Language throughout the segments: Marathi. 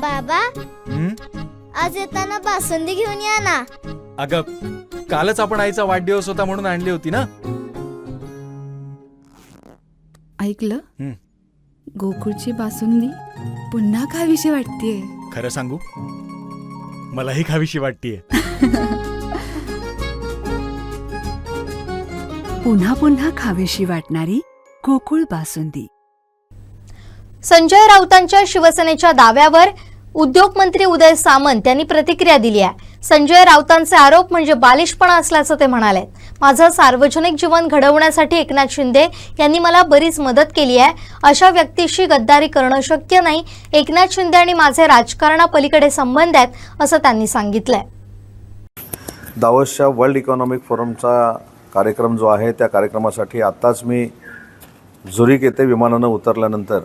बाबा. हं? आज येताना बासुंदी घेऊन या ना. अगं कालच आपण आईचा वाढदिवस होता म्हणून आणली होती ना? ऐकलं? हं. गोकुळची बासुंदी पुन्हा खावीशी वाटतेय. खरं सांगू? मलाही खावीशी वाटतीये. पुन्हा पुन्हा खावीशी वाटणारी गोकुळ बासुंदी. संजय राऊतांच्या शिवसेनेच्या दाव्यावर उद्योगमंत्री उदय सामंत यांनी प्रतिक्रिया दिली आहे. संजय राऊतांचे आरोप म्हणजे बालिशपणा असल्याचं ते म्हणाले. माझं सार्वजनिक जीवन घडवण्यासाठी एकनाथ शिंदे यांनी मला बरीच मदत केली आहे. अशा व्यक्तीशी गद्दारी करणं शक्य नाही. एकनाथ शिंदे आणि माझे राजकारणापलीकडे संबंध आहेत असं त्यांनी सांगितलंय. दावसच्या वर्ल्ड इकॉनॉमिक फोरमचा कार्यक्रम जो आहे त्या कार्यक्रमासाठी आत्ताच मी झुरिक येथे विमानानं उतरल्यानंतर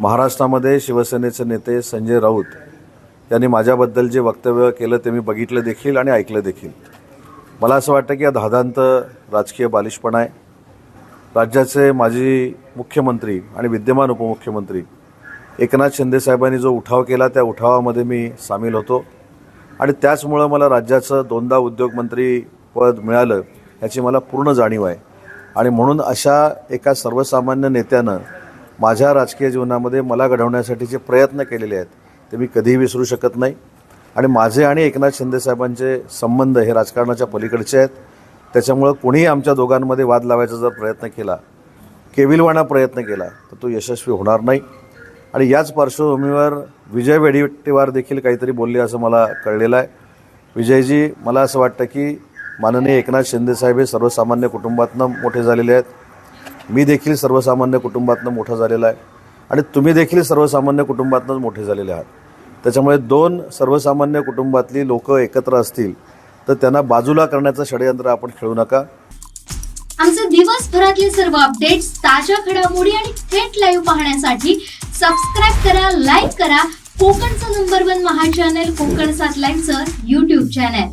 महाराष्ट्रामध्ये शिवसेनेचे नेते संजय राऊत यांनी माझ्याबद्दल जे वक्तव्य केलं ते मी बघितलं देखील आणि ऐकलं देखील. मला असं वाटतं की हा धादांत राजकीय बालिशपणा आहे. राज्याचे माजी मुख्यमंत्री आणि विद्यमान उपमुख्यमंत्री एकनाथ शिंदेसाहेबांनी जो उठाव केला त्या उठावामध्ये मी सामील होतो. आणि त्याचमुळं मला राज्याचं दोनदा उद्योगमंत्री पद मिळालं याची मला पूर्ण जाणीव आहे. आणि म्हणून अशा एका सर्वसामान्य नेत्यानं माझ्या राजकीय जीवनामध्ये मला घडवण्यासाठी जे प्रयत्न केलेले आहेत ते मी कधीही विसरू शकत नाही. आणि माझे आणि एकनाथ शिंदेसाहेबांचे संबंध हे राजकारणाच्या पलीकडचे आहेत. त्याच्यामुळं कोणीही आमच्या दोघांमध्ये वाद लावायचा जर प्रयत्न केला केविलवाणा प्रयत्न केला तर तो यशस्वी होणार नाही. आणि याच पार्श्वभूमीवर विजय वेडीवार देखील काहीतरी बोलले असं मला कळलेलं आहे. विजयजी मला असं वाटतं की माननीय एकनाथ शिंदेसाहेब हे सर्वसामान्य कुटुंबातनं मोठे झालेले आहेत. मी देखील सर्वसामान्य कुटुंबातनं मोठा झालेला आहे आणि तुम्ही देखील सर्वसामान्य कुटुंबातनंच मोठे झालेले आहात. त्याच्यामुळे दोन सर्वसामान्य कुटुंबातली लोक एकत्र असतील तर त्यांना बाजूला करण्याचं षडयंत्र आपण खेळू नका. आमचे दिवसभरातले सर्व अपडेट्स ताज्या घडामोडी आणि थेट लाईव्ह पाहण्यासाठी सबस्क्राईब करा लाईक करा. कोकणचं नंबर वन महा चॅनल कोकण सात लाईनचं युट्यूब चॅनल